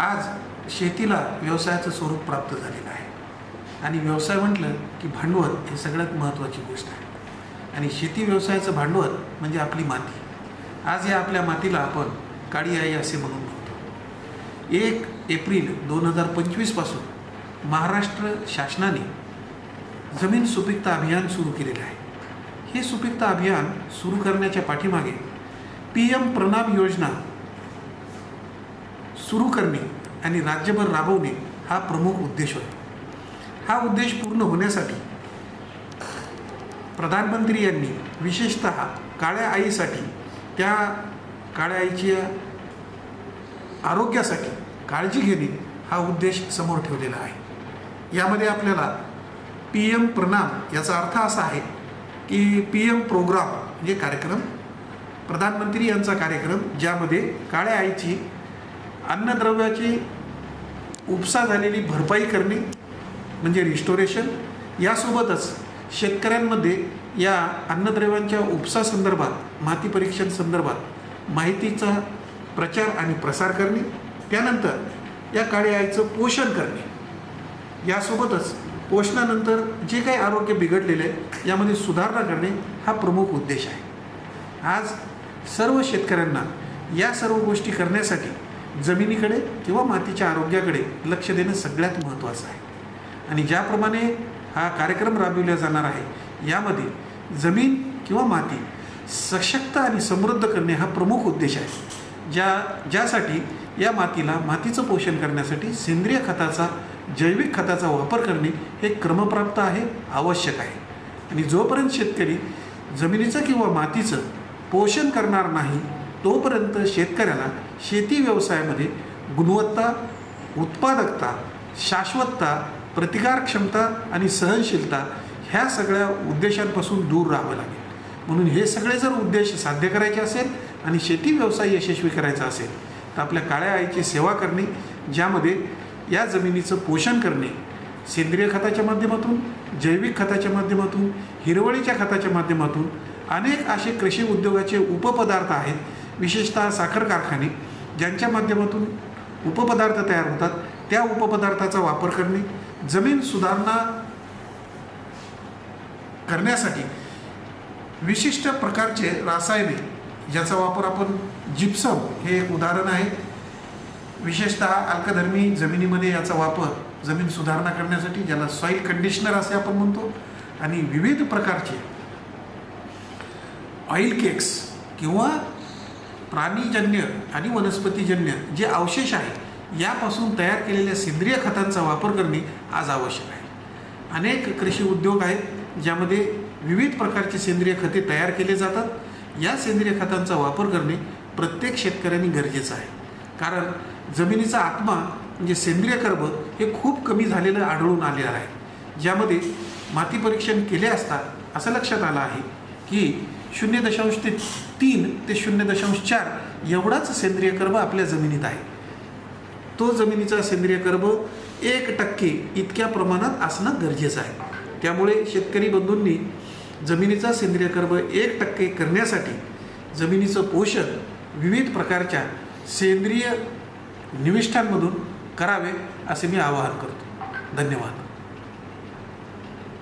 आज शेतीला व्यवसायाचं स्वरूप प्राप्त झालेलं आहे. आणि व्यवसाय म्हटलं की भांडवल हे सगळ्यात महत्त्वाची गोष्ट आहे. आणि शेती व्यवसायाचं भांडवल म्हणजे आपली माती. आज या आपल्या मातीला आपण काळी आई असे म्हणून म्हणतो. एक एप्रिल दोन हजार पंचवीसपासून महाराष्ट्र शासनाने जमीन सुपीकता अभियान सुरू केलेलं आहे. हे सुपीकता अभियान सुरू करण्याच्या पाठीमागे पी एम प्रणाम योजना सुरू करणे आणि राज्यभर राबवणे हा प्रमुख उद्देश होता. हा उद्देश पूर्ण होण्यासाठी प्रधानमंत्री यांनी विशेषत काळ्या आईसाठी त्या काळ्या आईच्या आरोग्यासाठी काळजी घेणे हा उद्देश समोर ठेवलेला आहे. यामध्ये आपल्याला पी एम प्रणाम याचा अर्थ असा आहे की पी एम प्रोग्राम म्हणजे कार्यक्रम प्रधानमंत्री यांचा कार्यक्रम ज्यामध्ये काळ्या आईची अन्नद्रव्याची उपसा झालेली भरपाई करणे म्हणजे रिस्टोरेशन यासोबतच शेतकऱ्यांमध्ये या अन्नद्रव्यांच्या उपसा संदर्भात माती परीक्षण संदर्भात माहितीचा प्रचार आणि प्रसार करणे त्यानंतर या काळ्या आईचं पोषण करणे. यासोबतच पोषणानंतर जे काही आरोग्य बिघडलेले आहे यामध्ये सुधारणा करणे हा प्रमुख उद्देश आहे. आज सर्व शेतकऱ्यांना या सर्व गोष्टी करण्यासाठी जमिनीकडे किंवा मातीच्या आरोग्याकडे लक्ष देणं सगळ्यात महत्त्वाचं आहे. आणि ज्याप्रमाणे हा कार्यक्रम राबविला जाणार आहे यामध्ये जमीन किंवा माती सशक्त आणि समृद्ध करणे हा प्रमुख उद्देश आहे. ज्या ज्यासाठी या मातीला मातीचं पोषण करण्यासाठी सेंद्रिय खताचा जैविक खताचा वापर करणे हे क्रमप्राप्त आहे आवश्यक आहे. आणि जोपर्यंत शेतकरी जमिनीचं किंवा मातीचं पोषण करणार नाही तोपर्यंत शेतकऱ्याला शेती व्यवसायामध्ये गुणवत्ता उत्पादकता शाश्वतता प्रतिकारक्षमता आणि सहनशीलता ह्या सगळ्या उद्देशांपासून दूर राहावं लागेल. म्हणून हे सगळे जर उद्देश साध्य करायचे असेल आणि शेती व्यवसाय यशस्वी करायचा असेल तर आपल्या काळ्या आईची सेवा करणे ज्यामध्ये या जमिनीचं पोषण करणे सेंद्रिय खताच्या माध्यमातून जैविक खताच्या माध्यमातून हिरवळीच्या खताच्या माध्यमातून अनेक असे कृषी उद्योगाचे उपपदार्थ आहेत विशेषतः साखर कारखाने ज्यांच्या माध्यमातून उपपदार्थ तयार होतात त्या उपपदार्थाचा वापर करणे जमीन सुधारणा करण्यासाठी विशिष्ट प्रकारचे रासायने ज्याचा वापर आपण जिप्सम हे एक उदाहरण आहे. विशेषतः अल्कधर्मी जमिनीमध्ये याचा वापर जमीन सुधारणा करण्यासाठी ज्याला सॉईल कंडिशनर असे आपण म्हणतो आणि विविध प्रकारचे ऑइल केक्स किंवा प्राणीजन्य आणि वनस्पतीजन्य जे अवशेष आहे यापासून तयार केलेल्या सेंद्रिय खतांचा वापर करणे आज आवश्यक आहे. अनेक कृषी उद्योग आहेत ज्यामध्ये विविध प्रकारचे सेंद्रिय खते तयार केले जातात. या सेंद्रिय खतांचा वापर करणे प्रत्येक शेतकऱ्यांनी गरजेचं आहे. कारण जमिनीचा आत्मा म्हणजे सेंद्रिय कर्ब हे खूप कमी झालेलं आढळून आलेलं आहे. ज्यामध्ये माती परीक्षण केले असता असं लक्षात आलं आहे. की शून्य दशांश ते तीन ते शून्य दशांश चार एवढाच सेंद्रिय कर्ब आपल्या जमिनीत आहे. तो जमिनीचा सेंद्रिय कर्ब एक टक्के इतक्या प्रमाणात असणं गरजेचं आहे. त्यामुळे शेतकरी बंधूंनी जमिनीचा सेंद्रिय कर्ब एक टक्के करण्यासाठी जमिनीचं पोषण विविध प्रकारच्या सेंद्रिय निविष्ठांमधून करावे असे मी आवाहन करतो. धन्यवाद.